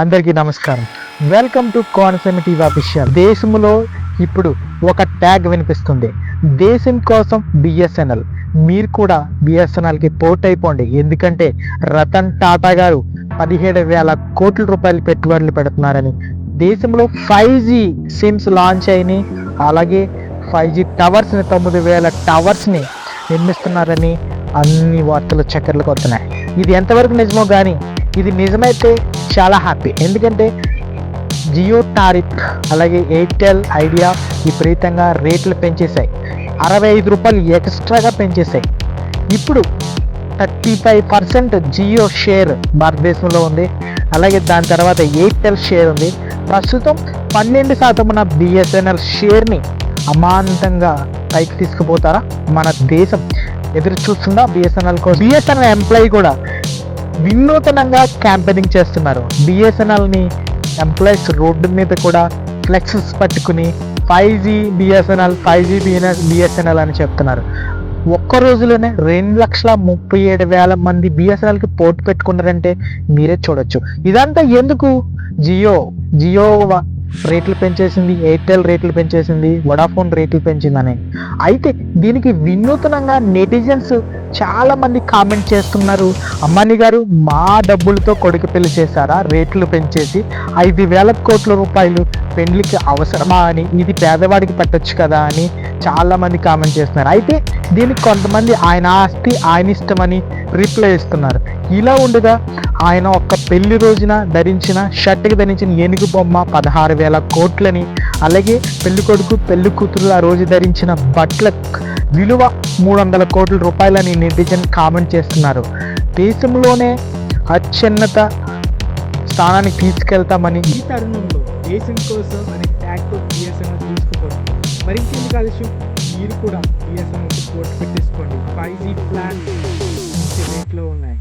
అందరికీ నమస్కారం. Welcome to Konaseema TV official దేశంలో ఇప్పుడు ఒక ట్యాగ్ వినిపిస్తుంది. దేశం కోసం బిఎస్ఎన్ఎల్ మీరు కూడా బిఎస్ఎన్ఎల్కి పోర్ట్ అయిపోండి ఎందుకంటే రతన్ టాటా గారు పదిహేడు వేల కోట్ల రూపాయలు పెట్టుబడులు పెడుతున్నారని. దేశంలో ఫైవ్ జీ సిమ్స్ లాంచ్ అయినాయి. అలాగే ఫైవ్ జీ టవర్స్ని తొమ్మిది వేల టవర్స్ని నిర్మిస్తున్నారని అన్ని వార్తలు చక్కర్లు కొడుతున్నాయి. ఇది ఎంతవరకు నిజమో కానీ ఇది నిజమైతే చాలా హ్యాపీ ఎందుకంటే జియో టారిఫ్ అలాగే ఎయిర్టెల్ ఐడియా విపరీతంగా రేట్లు పెంచేశాయి. అరవై ఐదు రూపాయలు ఎక్స్ట్రాగా పెంచేశాయి. ఇప్పుడు thirty five percent Jio share భారతదేశంలో ఉంది. అలాగే దాని తర్వాత ఎయిర్టెల్ షేర్ ఉంది. ప్రస్తుతం పన్నెండు శాతం ఉన్న బిఎస్ఎన్ఎల్ షేర్ని అమాంతంగా పైకి తీసుకుపోతారా? మన దేశం ఎదురు చూస్తుందా బిఎస్ఎన్ఎల్ కోసం? బిఎస్ఎన్ఎల్ ఎంప్లాయీ కూడా వినూతనంగా క్యాంపెయినింగ్ చేస్తున్నారు. బిఎస్ఎన్ఎల్ని ఎంప్లాయీస్ రోడ్డు మీద కూడా ఫ్లెక్సెస్ పట్టుకుని five G BSNL five G BSNL అని చెప్తున్నారు. ఒక్క రోజులోనే రెండు లక్షల ముప్పై ఏడు వేల మంది బిఎస్ఎన్ఎల్కి పోటీ పెట్టుకున్నారంటే మీరే చూడొచ్చు. ఇదంతా ఎందుకు? జియో జియో రేట్లు పెంచేసింది ఎయిర్టెల్ రేట్లు పెంచేసింది వడాఫోన్ రేట్లు పెంచిందని. అయితే దీనికి వినూతనంగా నెటిజన్స్ చాలామంది కామెంట్ చేస్తున్నారు. అమ్మాని గారు మా డబ్బులతో కొడుకు పెళ్ళి చేశారా? రేట్లు పెంచేసి ఐదు వేల కోట్ల రూపాయలు పెళ్ళికి అవసరమా అని ఇది పేదవాడికి పెట్టొచ్చు కదా అని చాలామంది కామెంట్ చేస్తున్నారు. అయితే దీనికి కొంతమంది ఆయన ఆస్తి ఆయన ఇష్టమని రిప్లై ఇస్తున్నారు. ఇలా ఉండగా ఆయన ఒక్క పెళ్ళి రోజున ధరించిన షర్ట్కి ధరించిన ఏనుగు బొమ్మ పదహారు వేల కోట్లని అలాగే పెళ్ళి కొడుకు పెళ్ళి కూతురు ఆ రోజు ధరించిన బట్టల విలువ మూడు వందల కోట్ల రూపాయలని నెటిజన్ కామెంట్ చేస్తున్నారు. దేశంలోనే అత్యున్నత స్థానానికి తీసుకెళ్తామని ఈ తరుణంలో దేశం కోసం అనే ట్యాగ్తో బిఎస్ఎన్ఎల్ తీసుకుపోతుంది మరింకెందుకు ఆలస్యం? మీరు కూడా బిఎస్ఎన్ఎల్